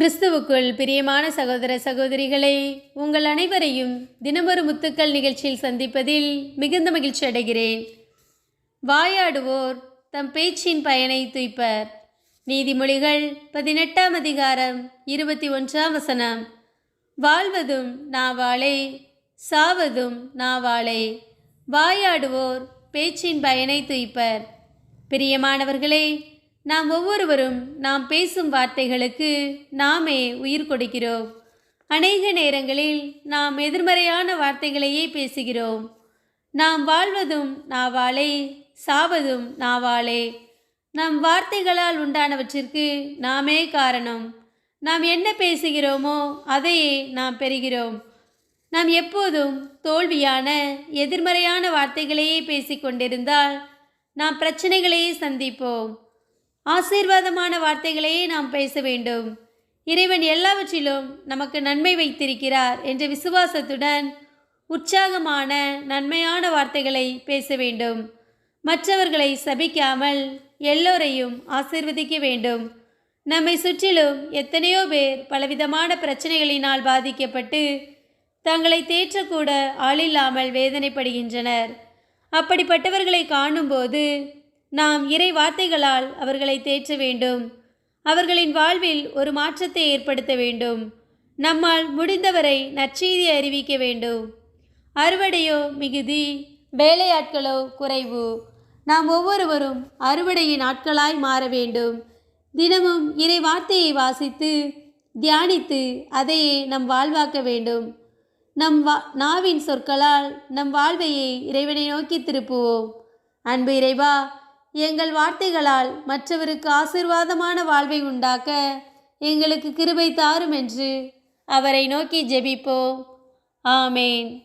கிறிஸ்துவுக்குள் பிரியமான சகோதர சகோதரிகளை உங்கள் அனைவரையும் தினமொரு முத்துக்கள் நிகழ்ச்சியில் சந்திப்பதில் மிகுந்த மகிழ்ச்சி அடைகிறேன். வாயாடுவோர் தம் பேச்சின் பயனை துய்ப்பர். நீதிமொழிகள் பதினெட்டாம் அதிகாரம் இருபத்தி ஒன்றாம் வசனம். வாழ்வதும் நாவாளே சாவதும் நாவாளே வாயாடுவோர் பேச்சின் பயனை துய்ப்பர். பிரியமானவர்களே நாம் ஒவ்வொருவரும் நாம் பேசும் வார்த்தைகளுக்கு நாமே உயிர் கொடுக்கிறோம். அநேக நேரங்களில் நாம் எதிர்மறையான வார்த்தைகளையே பேசுகிறோம். நாம் வாழ்வதும் நாவாளே சாவதும் நாவாளே நம் வார்த்தைகளால் உண்டானவற்றிற்கு நாமே காரணம். நாம் என்ன பேசுகிறோமோ அதையே நாம் பெறுகிறோம். நாம் எப்போதும் தோல்வியான எதிர்மறையான வார்த்தைகளையே பேசிக்கொண்டிருந்தால் நாம் பிரச்சனைகளையே சந்திப்போம். ஆசீர்வாதமான வார்த்தைகளையே நாம் பேச வேண்டும். இறைவன் எல்லாவற்றிலும் நமக்கு நன்மை வைத்திருக்கிறார் என்ற விசுவாசத்துடன் உற்சாகமான நன்மையான வார்த்தைகளை பேச வேண்டும். மற்றவர்களை சபிக்காமல் எல்லோரையும் ஆசீர்வதிக்க வேண்டும். நம்மை சுற்றிலும் எத்தனையோ பேர் பலவிதமான பிரச்சனைகளினால் பாதிக்கப்பட்டு தங்களை தேற்றக்கூட ஆளில்லாமல் வேதனைப்படுகின்றனர். அப்படிப்பட்டவர்களை காணும்போது நாம் இறை வார்த்தைகளால் அவர்களை தேற்ற வேண்டும். அவர்களின் வாழ்வில் ஒரு மாற்றத்தை ஏற்படுத்த வேண்டும். நம்மால் முடிந்தவரை நற்செய்தி அறிவிக்க வேண்டும். அறுவடையோ மிகுதி வேலையாட்களோ குறைவு. நாம் ஒவ்வொருவரும் அறுவடையின் ஆட்களாய் மாற வேண்டும். தினமும் இறை வார்த்தையை வாசித்து தியானித்து அதையே நம் வாழ்வாக்க வேண்டும். நம் வா நாவின் சொற்களால் நம் வாழ்வையை இறைவனை நோக்கி திருப்புவோம். அன்பு இறைவா எங்கள் வார்த்தைகளால் மற்றவருக்கு ஆசிர்வாதமான வாழ்வை உண்டாக்க எங்களுக்கு கிருபை தாரும் என்று அவரை நோக்கி ஜெபிப்போம். ஆமேன்.